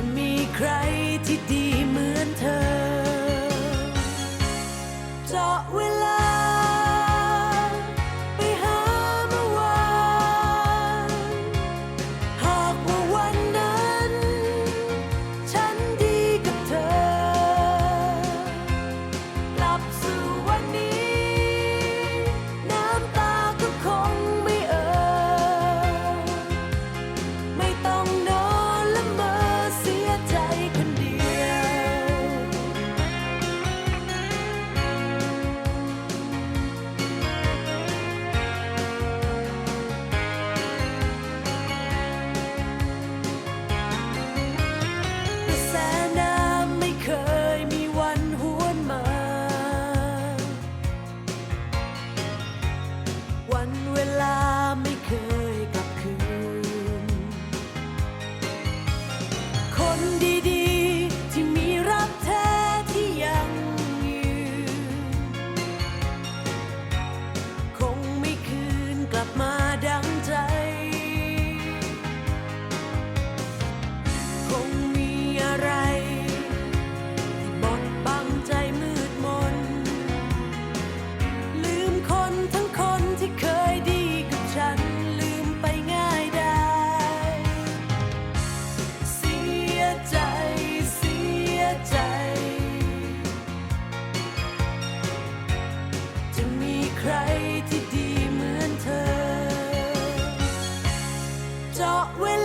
จะมีใครที่ดีเหมือนเธอเจาะเวลา start with